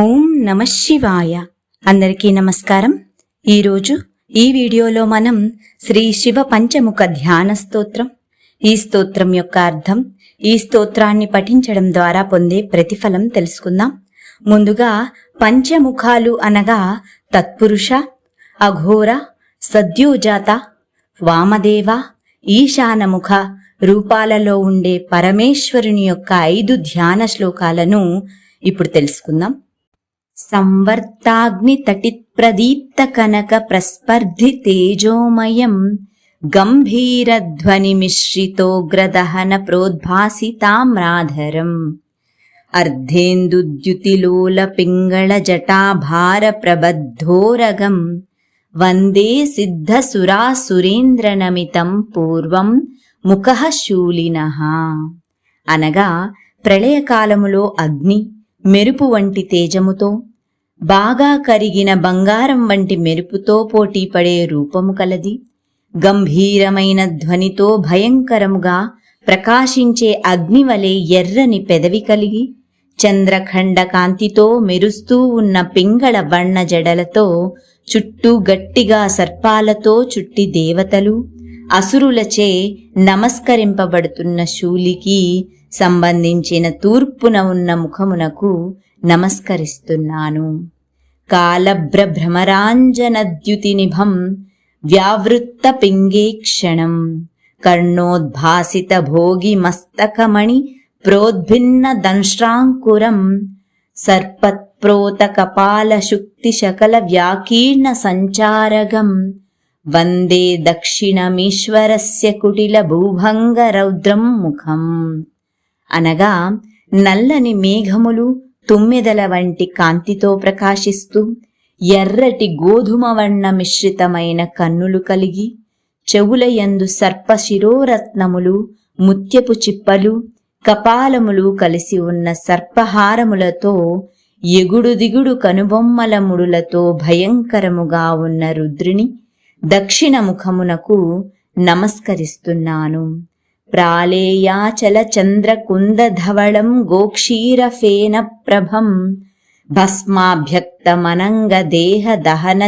ఓం నమ శివాయ. అందరికీ నమస్కారం. ఈరోజు ఈ వీడియోలో మనం శ్రీ శివ పంచముఖ ధ్యాన స్తోత్రం ఈ స్తోత్రం యొక్క అర్థం ఈ స్తోత్రాన్ని పఠించడం ద్వారా పొందే ప్రతిఫలం తెలుసుకుందాం. ముందుగా పంచముఖాలు అనగా తత్పురుష అఘోర సద్యోజాత వామదేవ ఈశానముఖ రూపాలలో ఉండే పరమేశ్వరుని యొక్క ఐదు ధ్యాన శ్లోకాలను ఇప్పుడు తెలుసుకుందాం. సంవర్తాగ్ని తటిత్ ప్రదీప్త కనక ప్రస్పర్ధి తేజోమయం గంభీరధ్వని మిశ్రితోగ్రదహన ప్రోద్భాసితామ్రాధరం అర్ధేందుద్యుతిలోల పింగళ జటాభార ప్రబద్ధోరగం వందే సిద్ధ సురాసురేంద్రనమితం పూర్వం ముఖః శూలినః అనగా ప్రళయకాలములో అగ్ని మెరుపు వంటి తేజముతో బాగా కరిగిన బంగారం వంటి మెరుపుతో పోటీపడే రూపము కలది. గంభీరమైన ధ్వనితో భయంకరముగా ప్రకాశించే అగ్నివలే ఎర్రని పెదవి కలిగి చంద్రఖండ కాంతితో మెరుస్తూ ఉన్న పింగళ వర్ణ జడలతో చుట్టూ గట్టిగా సర్పాలతో చుట్టి దేవతలు అసురులచే నమస్కరింపబడుతున్న శూలికి సంబంధించిన తూర్పున ఉన్న ముఖమునకు నమస్కరిస్తున్నాను. కాలభ్ర భ్రమరాంజనద్యుతి నిభం వ్యావృత్త పింగేక్షణం కర్ణోద్భాసిత భోగి మస్తకమణి ప్రోద్భిన్న దంశ్రాంకురం సర్పత్ప్రోత కపాల శుక్తి శకల వ్యాకీర్ణ సంచారగం వందే దక్షిణమీశ్వరస్య కుటిల భూభంగ రౌద్రం ముఖం అనగా నల్లని మేఘములు తుమ్మెదల వంటి కాంతితో ప్రకాశిస్తూ ఎర్రటి గోధుమ వర్ణ మిశ్రితమైన కన్నులు కలిగి చెవులయందు సర్ప శిరోరత్నములు ముత్యపు చిప్పలు కపాలములు కలిసి ఉన్న సర్పహారములతో ఎగుడు దిగుడు కనుబొమ్మల ముడులతో భయంకరముగా ఉన్న రుద్రుని దక్షిణ ముఖమునకు నమస్కరిస్తున్నాను. ప్రాళేయాచల చంద్రకుందధవళం గోక్షీరఫేన ప్రభం భస్మాభ్యక్తమనంగ దేహ దహన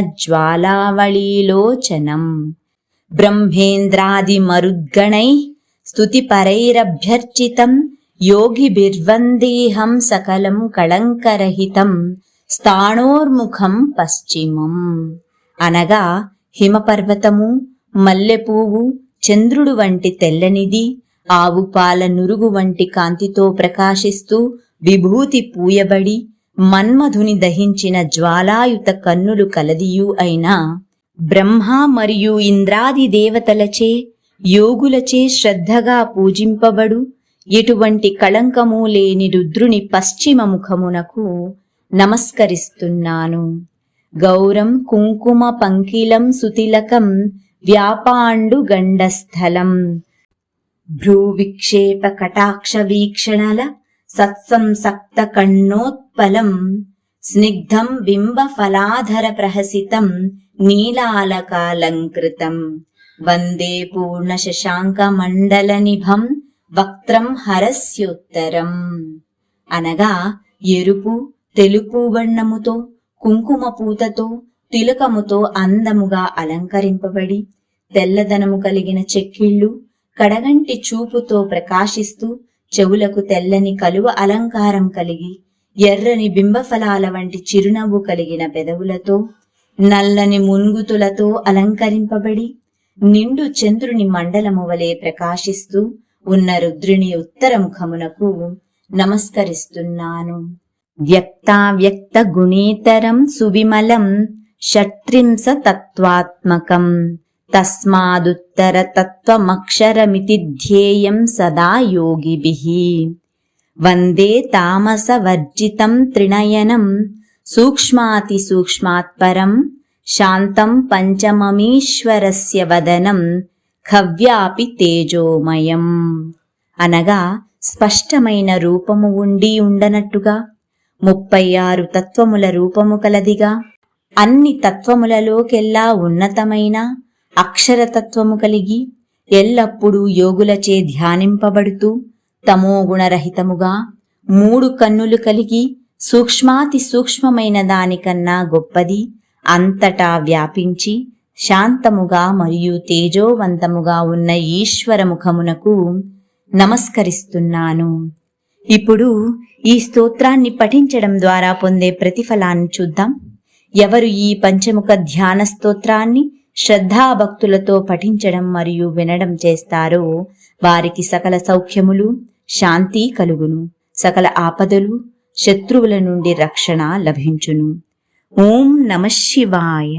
స్తుతిపరైరభ్యర్చితం యోగిభిర్వందేహం సకలం కళంకరహితం స్థాణోర్ముఖం పశ్చిమం. అనగా హిమపర్వతము మల్లెపూవు చంద్రుడు వంటి తెల్లనిది ఆవు పాల నురుగు వంటి కాంతితో ప్రకాశిస్తూ విభూతి పూయబడి మన్మధుని దహించిన జ్వాలాయుత కన్నులు కలదియు అయిన బ్రహ్మ మరియు ఇంద్రాది దేవతలచే యోగులచే శ్రద్ధగా పూజింపబడు ఎటువంటి కళంకము లేని రుద్రుని పశ్చిమ ముఖమునకు నమస్కరిస్తున్నాను. గౌరం కుంకుమ పంకిలం సుతిలకం వ్యాపాండు గండస్థలం భ్రూవిక్షేప కటాక్ష వీక్షణల సత్సంసక్త కణోత్పలం స్నిగ్ధం బింబ ఫలాధర ప్రహసితం నీలాలకాలంకృతం. వందే పూర్ణ శశాంక మండల నిభం వక్త్రం హరస్యోత్తరం. అనగా ఎరుపు తెలుపు వర్ణముతో కుంకుమ పూతతో తిలకముతో అందముగా అలంకరింపబడి తెల్లదనము కలిగిన చెక్కిళ్ళు కడగంటి చూపుతో ప్రకాశిస్తూ చెవులకు తెల్లని కలువ అలంకారం కలిగి ఎర్రని బింబఫలాల వంటి చిరునవ్వు కలిగిన పెదవులతో నల్లని మున్గుతులతో అలంకరింపబడి నిండు చంద్రుని మండలము వలె ప్రకాశిస్తూ ఉన్న రుద్రుని ఉత్తరముఖమునకు నమస్కరిస్తున్నాను. వ్యక్తావ్యక్త గుణేతరం సువిమలం షట్త్రింశ తస్మాదుత్తరతత్వమక్షరమితి ధ్యేయం సదా యోగిభిః వందే తామస వర్జితం సూక్ష్మాతిసూక్ష్మాత్పరం శాంతం పంచమమీశ్వరస్య వదనం ఖవ్యాపి తేజోమయం అనగా స్పష్టమైన రూపము ఉండి ఉండనట్టుగా ముప్పై ఆరు తత్వముల రూపము కలదిగా అన్ని తత్వములలోకెల్లా ఉన్నతమైన అక్షరతత్వము కలిగి ఎల్లప్పుడూ యోగులచే ధ్యానింపబడుతూ తమోగుణరహితముగా మూడు కన్నులు కలిగి సూక్ష్మాతి సూక్ష్మమైన దానికన్నా గొప్పది అంతటా వ్యాపించి శాంతముగా మరియు తేజోవంతముగా ఉన్న ఈశ్వరముఖమునకు నమస్కరిస్తున్నాను. ఇప్పుడు ఈ స్తోత్రాన్ని పఠించడం ద్వారా పొందే ప్రతిఫలాన్ని చూద్దాం. ఎవరు ఈ పంచముఖ ధ్యాన స్తోత్రాన్ని శ్రద్ధాభక్తులతో పఠించడం మరియు వినడం చేస్తారో వారికి సకల సౌఖ్యములు శాంతి కలుగును. సకల ఆపదలు శత్రువుల నుండి రక్షణ లభించును. ఓం నమ శివాయ.